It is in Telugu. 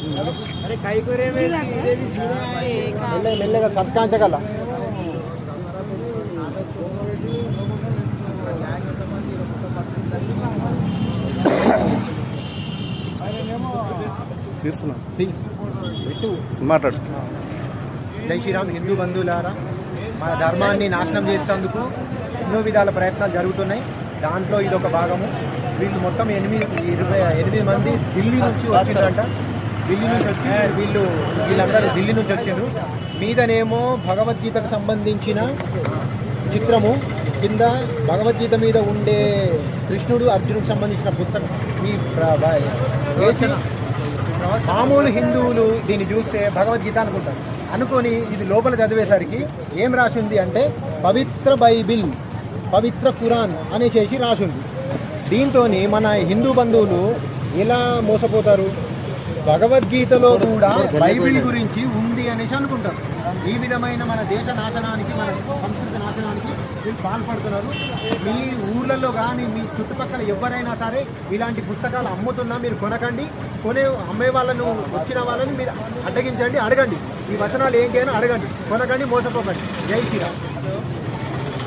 మెల్లగా మెల్లగా సత్కాంచగల. మాట్లాడు. జై శ్రీరామ్ హిందూ బంధువులారా మన ధర్మాన్ని నాశనం చేసేందుకు ఎన్నో విధాల ప్రయత్నాలు జరుగుతున్నాయి. దాంట్లో ఇది ఒక భాగము. వీళ్ళు మొత్తం ఎనిమిది ఇరవై ఎనిమిది మంది ఢిల్లీ నుంచి వచ్చిండ్రంట. ఢిల్లీ నుంచి వచ్చి వీళ్ళు వీళ్ళందరూ ఢిల్లీ నుంచి వచ్చిండ్రు మీదనేమో భగవద్గీతకు సంబంధించిన చిత్రము కింద భగవద్గీత మీద ఉండే కృష్ణుడు అర్జునుడికి సంబంధించిన పుస్తకం. ఈ వేసి మామూలు హిందువులు దీన్ని చూస్తే భగవద్గీత అనుకుంటారు. అనుకొని ఇది లోపల చదివేసరికి ఏం రాసింది అంటే పవిత్ర బైబిల్ పవిత్ర ఖురాన్ అనేసేసి రాసింది. దీంతో మన హిందూ బంధువులు ఎలా మోసపోతారు? భగవద్గీతలో కూడా బైబిల్ గురించి ఉంది అనేసి అనుకుంటారు. ఈ విధమైన మన దేశ నాశనానికి మన సంస్కృతి నాశనానికి వీళ్ళు పాల్పడుతున్నారు. మీ ఊర్లలో కానీ మీ చుట్టుపక్కల ఎవరైనా సరే ఇలాంటి పుస్తకాలు అమ్ముతున్నా మీరు కొనకండి. కొనే అమ్మే వాళ్ళను వచ్చిన వాళ్ళని మీరు అడ్డగించండి అడగండి. ఈ వచనాలు ఏంటి అని అడగండి. కొనకండి మోసపోకండి. జై శ్రీరామ్.